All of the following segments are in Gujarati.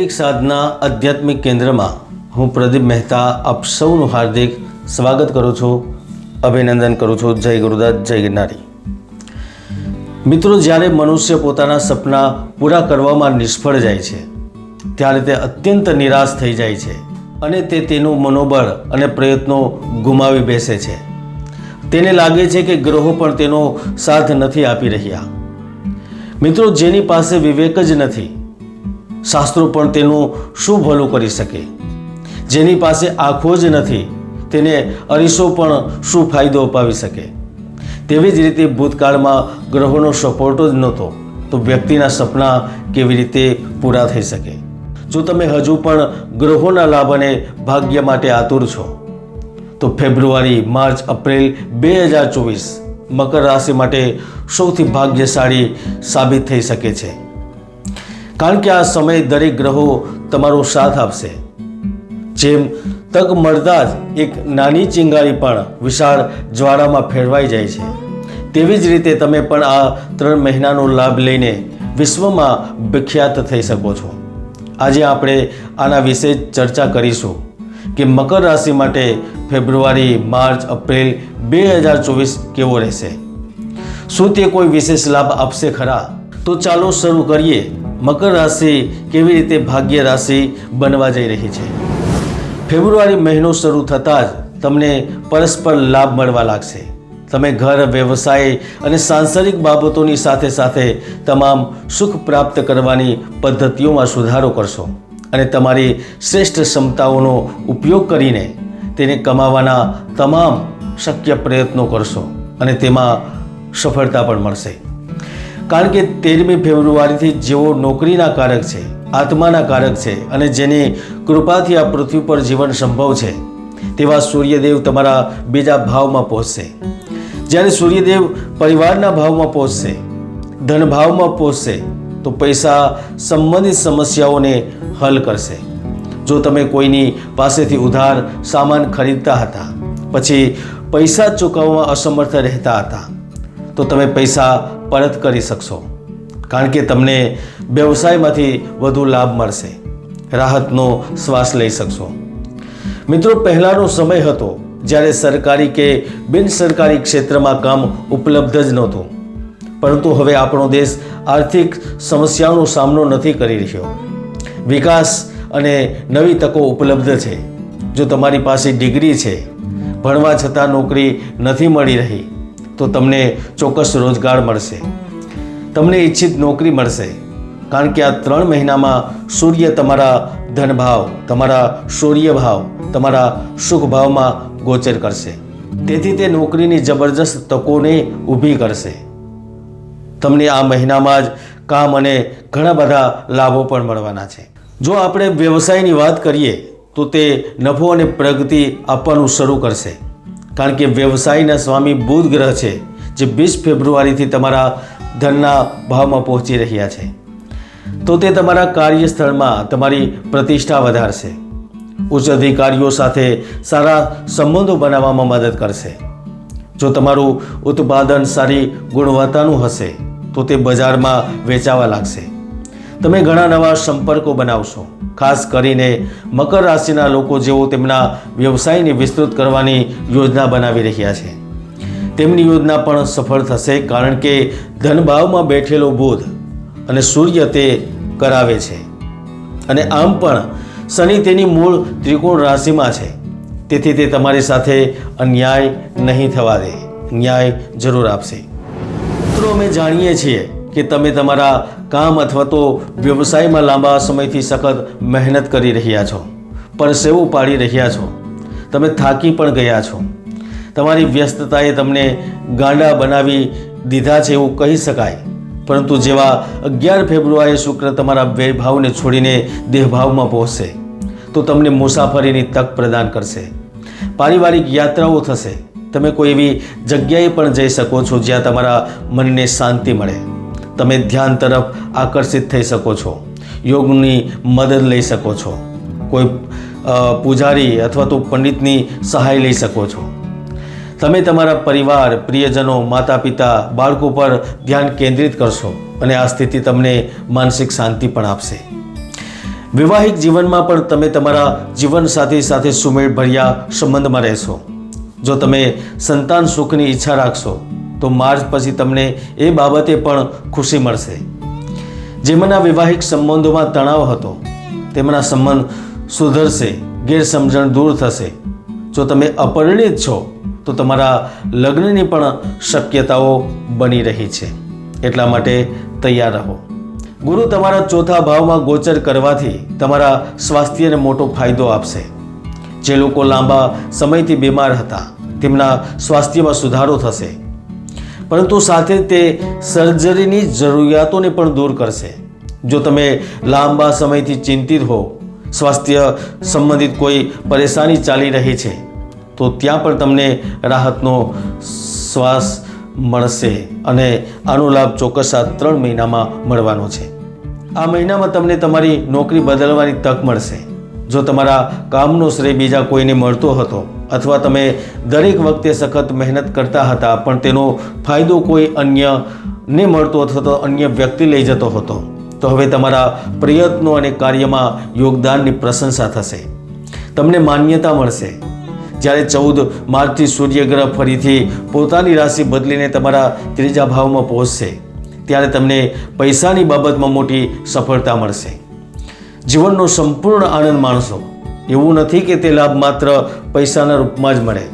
વૈદિક સાધના આધ્યાત્મિક કેન્દ્રમાં હું પ્રદીપ મહેતા આપ સૌનું હાર્દિક સ્વાગત કરું છું, અભિનંદન કરું છું, જય ગુરુદાસ જય ગિરનારી. મિત્રો, જ્યારે મનુષ્ય પોતાના સપના પૂરા કરવામાં નિષ્ફળ જાય છે, ત્યારે તે અત્યંત નિરાશ થઈ જાય છે અને તે તેનું મનોબળ અને પ્રયત્નો ગુમાવી બેસે છે. તેને લાગે છે કે ગ્રહો પણ તેનો સાથ નથી આપી રહ્યા. મિત્રો, જેની પાસે વિવેક જ નથી શાસ્ત્રો પણ તેનું શું ભલું કરી શકે. જેની પાસે આંખો જ નથી, તેને અરીસો પણ શું ફાયદો અપાવી શકે? તેવી જ રીતે ભૂતકાળમાં ગ્રહોનો સપોર્ટ જ નહોતો, તો વ્યક્તિના સપના કેવી રીતે પૂરા થઈ શકે? જો તમે હજુ પણ ગ્રહોના લાભ અને ભાગ્ય માટે આતુર છો, તો ફેબ્રુઆરી, માર્ચ, એપ્રિલ બે હજાર ચોવીસ મકર રાશિ માટે સૌથી ભાગ્યશાળી સાબિત થઈ શકે છે. કારણ કે આ સમયે દરેક ગ્રહો તમારો સાથ આપશે. જેમ તક મળતા જ એક નાની ચિંગારી પણ વિશાળ જ્વાળામાં ફેરવાઈ જાય છે. તેવી જ રીતે તમે પણ આ ત્રણ મહિનાનો લાભ લઈને વિશ્વમાં વિખ્યાત થઈ શકો છો. આજે આપણે આના વિશે ચર્ચા કરીશું કે મકર રાશિ માટે ફેબ્રુઆરી, માર્ચ, એપ્રિલ બે હજાર ચોવીસ કેવો રહેશે? શું તે કોઈ વિશેષ લાભ આપશે ખરા? તો ચાલો શરૂ કરીએ. મકર રાશિ કેવી રીતે ભાગ્ય રાશિ બનવા જઈ રહી છે? ફેબ્રુઆરી મહિનો શરૂ થતાં જ તમને પરસ્પર લાભ મળવા લાગશે. તમે ઘર, વ્યવસાય અને સાંસારિક બાબતોની સાથે સાથે તમામ સુખ પ્રાપ્ત કરવાની પદ્ધતિઓમાં સુધારો કરશો અને તમારી શ્રેષ્ઠ ક્ષમતાઓનો ઉપયોગ કરીને તેને કમાવાના તમામ શક્ય પ્રયત્નો કરશો અને તેમાં સફળતા પણ મળશે. કારણ કે તેરમી ફેબ્રુઆરીથી જેઓ નોકરીના કારક છે આત્માના કારક છે અને જેની કૃપાથી આ પૃથ્વી પર જીવન સંભવ છે, તેવા સૂર્યદેવ તમારા બીજા ભાવમાં પહોંચશે. જ્યારે સૂર્યદેવ પરિવારના ભાવમાં પહોંચશે ધન ભાવમાં પહોંચશે, તો પૈસા સંબંધિત સમસ્યાઓને હલ કરશે. જો તમે કોઈની પાસેથી ઉધાર સામાન ખરીદતા હતા, પછી પૈસા ચૂકવવામાં અસમર્થ રહેતા હતા તો તમે પૈસા પરત કરી શકશો. કારણ કે તમને વ્યવસાયમાંથી વધુ લાભ મળશે. રાહતનો શ્વાસ લઈ શકશો. મિત્રો, પહેલાંનો સમય હતો જ્યારે સરકારી કે બિન સરકારી ક્ષેત્રમાં કામ ઉપલબ્ધ જ નહોતું. પરંતુ હવે આપણો દેશ આર્થિક સમસ્યાઓનો સામનો નથી કરી રહ્યો. વિકાસ અને નવી તકો ઉપલબ્ધ છે. જો તમારી પાસે ડિગ્રી છે, ભણવા છતાં નોકરી નથી મળી રહી તો તમને ચોક્કસ રોજગાર મળશે. તમને ઈચ્છિત નોકરી મળશે. કારણ કે આ ત્રણ મહિનામાં સૂર્ય તમારા ધનભાવ, તમારા શૌર્ય ભાવ તમારા સુખ ભાવમાં ગોચર કરશે. તેથી તે નોકરીની જબરજસ્ત તકોને ઊભી કરશે. તમને આ મહિનામાં જ કામ અને ઘણા બધા લાભો પણ મળવાના છે. જો આપણે વ્યવસાયની વાત કરીએ, તો તે નફો અને પ્રગતિ આપવાનું શરૂ કરશે. કારણ કે વ્યવસાયના સ્વામી બુધ ગ્રહ છે, જે વીસ ફેબ્રુઆરીથી તમારા ધનના ભાવમાં પહોંચી રહ્યા છે. તો તે તમારા કાર્યસ્થળમાં તમારી પ્રતિષ્ઠા વધારશે. ઉચ્ચ અધિકારીઓ સાથે સારા સંબંધો બનાવવામાં મદદ કરશે. જો તમારું ઉત્પાદન સારી ગુણવત્તાનું હશે, તો તે બજારમાં વેચાવા લાગશે. તમે ઘણા નવા સંપર્કો બનાવશો. ખાસ કરીને મકર રાશિના લોકો જેઓ તેમના વ્યવસાયને વિસ્તૃત કરવાની યોજના બનાવી રહ્યા છે. તેમની યોજના પણ સફળ થશે કારણ કે ધનભાવમાં બેઠેલો બુધ અને સૂર્ય તે કરાવે છે. અને આમ પણ શનિ તેની મૂળ ત્રિકોણ રાશિમાં છે. તેથી તે તમારી સાથે અન્યાય નહીં થવા દે. ન્યાય જરૂર આપશે. મિત્રો, અમે જાણીએ છીએ કે તમે તમારા કામ અથવા તો વ્યવસાયમાં લાંબા સમયથી સખત મહેનત કરી રહ્યા છો, પરસેવું પાડી રહ્યા છો, તમે થાકી પણ ગયા છો. તમારી વ્યસ્તતાએ તમને ગાંડા બનાવી દીધા છે એવું કહી શકાય. પરંતુ જેવા અગિયાર ફેબ્રુઆરીએ શુક્ર તમારા વૈભાવને છોડીને દેહભાવમાં પહોંચશે, તો તમને મુસાફરીની તક પ્રદાન કરશે. પારિવારિક યાત્રાઓ થશે. તમે કોઈ એવી જગ્યાએ પણ જઈ શકો છો જ્યાં તમારા મનને શાંતિ મળે. તમે ધ્યાન તરફ આકર્ષિત થઈ શકો છો. યોગની મદદ લઈ શકો છો. કોઈ પૂજારી અથવા તો પંડિતની સહાય લઈ શકો છો. તમે તમારા પરિવાર, પ્રિયજનો માતા પિતા બાળકો પર ધ્યાન કેન્દ્રિત કરશો અને આ સ્થિતિ તમને માનસિક શાંતિ પણ આપશે. વૈવાહિક જીવનમાં પણ તમે તમારા જીવનસાથી સાથે સુમેળભર્યા સંબંધમાં રહેશો. જો તમે સંતાન સુખની ઈચ્છા રાખશો તો માર્ચ પછી તમને એ બાબતે પણ ખુશી મળશે. જેમના વૈવાહિક સંબંધોમાં તણાવ હતો, તેમના સંબંધ સુધરશે, ગેરસમજણ દૂર થશે. જો તમે અપરિણિત છો, તો તમારા લગ્નની પણ શક્યતાઓ બની રહી છે. એટલા માટે તૈયાર રહો. ગુરુ તમારા ચોથા ભાવમાં ગોચર કરવાથી તમારા સ્વાસ્થ્યને મોટો ફાયદો આપશે. જે લોકો લાંબા સમયથી બીમાર હતા, તેમના સ્વાસ્થ્યમાં સુધારો થશે. પરંતુ સાથે તે સર્જરીની જરૂરિયાતોને પણ દૂર કરશે. જો તમે લાંબા સમયથી ચિંતિત હો, સ્વાસ્થ્ય સંબંધિત કોઈ પરેશાની ચાલી રહી છે, તો ત્યાં પણ તમને રાહતનો શ્વાસ મળશે અને આનો લાભ ચોક્કસ આ ત્રણ મહિનામાં મળવાનો છે. આ મહિનામાં તમને તમારી નોકરી બદલવાની તક મળશે. જો તમારા કામનો શ્રેય બીજા કોઈને મળતો હતો અથવા તમે દરેક વખતે સખત મહેનત કરતા હતા, પણ તેનો ફાયદો કોઈ અન્યને મળતો અથવા તો અન્ય વ્યક્તિ લઈ જતો હતો, તો હવે તમારા પ્રયત્નો અને કાર્યમાં યોગદાનની પ્રશંસા થશે. તમને માન્યતા મળશે. જ્યારે ચૌદ માર્ચથી સૂર્યગ્રહ ફરીથી પોતાની રાશિ બદલીને તમારા ત્રીજા ભાવમાં પહોંચશે, ત્યારે તમને પૈસાની બાબતમાં મોટી સફળતા મળશે. જીવનનો સંપૂર્ણ આનંદ માણશો એવું નથી કે તે લાભ માત્ર પૈસાના રૂપમાં જ મળે.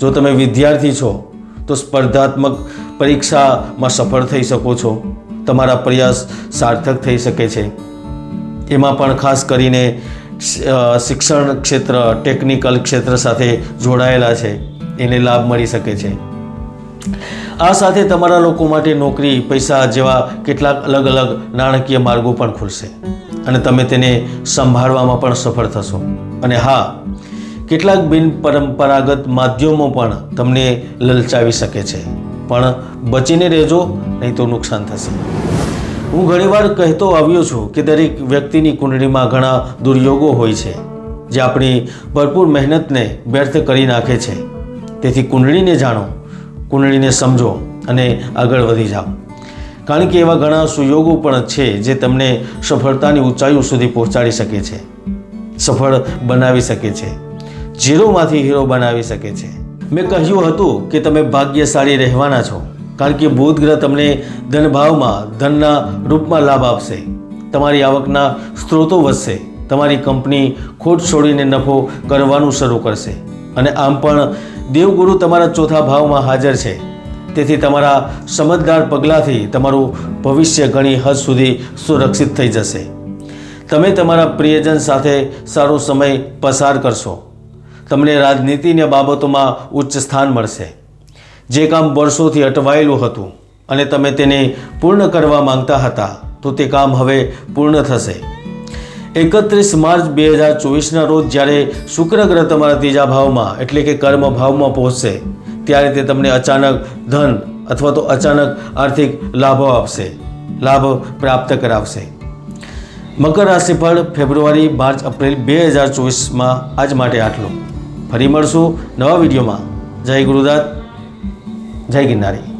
જો તમે વિદ્યાર્થી છો, તો સ્પર્ધાત્મક પરીક્ષામાં સફળ થઈ શકો છો. તમારા પ્રયાસ સાર્થક થઈ શકે છે. એમાં પણ ખાસ કરીને શિક્ષણ ક્ષેત્ર, ટેકનિકલ ક્ષેત્ર સાથે જોડાયેલા છે. એને લાભ મળી શકે છે. આ સાથે તમારા લોકો માટે નોકરી, પૈસા જેવા કેટલાક અલગ અલગ નાણાકીય માર્ગો પણ ખુલશે. અને તમે તેને સંભાળવામાં પણ સફળ થશો. અને હા, કેટલાક બિનપરંપરાગત માધ્યમો પણ તમને લલચાવી શકે છે. પણ બચીને રહેજો, નહીં તો નુકસાન થશે. હું ઘણીવાર કહેતો આવ્યો છું કે દરેક વ્યક્તિની કુંડળીમાં ઘણા દુર્યોગો હોય છે, જે આપણી ભરપૂર મહેનતને વ્યર્થ કરી નાખે છે. તેથી કુંડળીને જાણો, કુંડળીને સમજો અને આગળ વધી જાઓ. કારણ કે એવા ઘણા સુયોગો પણ છે જે તમને સફળતાની ઊંચાઈઓ સુધી પહોંચાડી શકે છે, સફળ બનાવી શકે છે, ઝીરોમાંથી હીરો બનાવી શકે છે. મેં કહ્યું હતું કે તમે ભાગ્યશાળી રહેવાના છો, કારણ કે બુધ ગ્રહ તમને ધનભાવમાં, ધનના રૂપમાં લાભ આપશે. તમારી આવકના સ્ત્રોતો વધશે, તમારી કંપની ખોટ છોડીને નફો કરવાનું શરૂ કરશે. અને આમ પણ દેવગુરુ તમારા ચોથા ભાવમાં હાજર છે. તેથી તમારા સમજદાર પગલાંથી તમારું ભવિષ્ય ઘણી હદ સુધી સુરક્ષિત થઈ જશે. તમે તમારા પ્રિયજન સાથે સારો સમય પસાર કરશો. તમને રાજનીતિની બાબતોમાં ઉચ્ચ સ્થાન મળશે. જે કામ વર્ષોથી અટવાયેલું હતું અને તમે તેને પૂર્ણ કરવા માંગતા હતા, તો તે કામ હવે પૂર્ણ થશે. એકત્રીસ માર્ચ બે હજાર ચોવીસના રોજ જ્યારે શુક્ર ગ્રહ તમારા ત્રીજા ભાવમાં, એટલે કે કર્મ ભાવમાં પહોંચશે ત્યારે તે તમને અચાનક ધન અથવા તો અચાનક આર્થિક લાભો આપશે, લાભ પ્રાપ્ત કરાવશે. મકર રાશિફળ ફેબ્રુઆરી, માર્ચ, એપ્રિલ બે હજાર ચોવીસમાં આજ માટે આટલું. ફરી મળશું નવા વિડીયોમાં. જય ગુરુદાત જય ગિરનારી.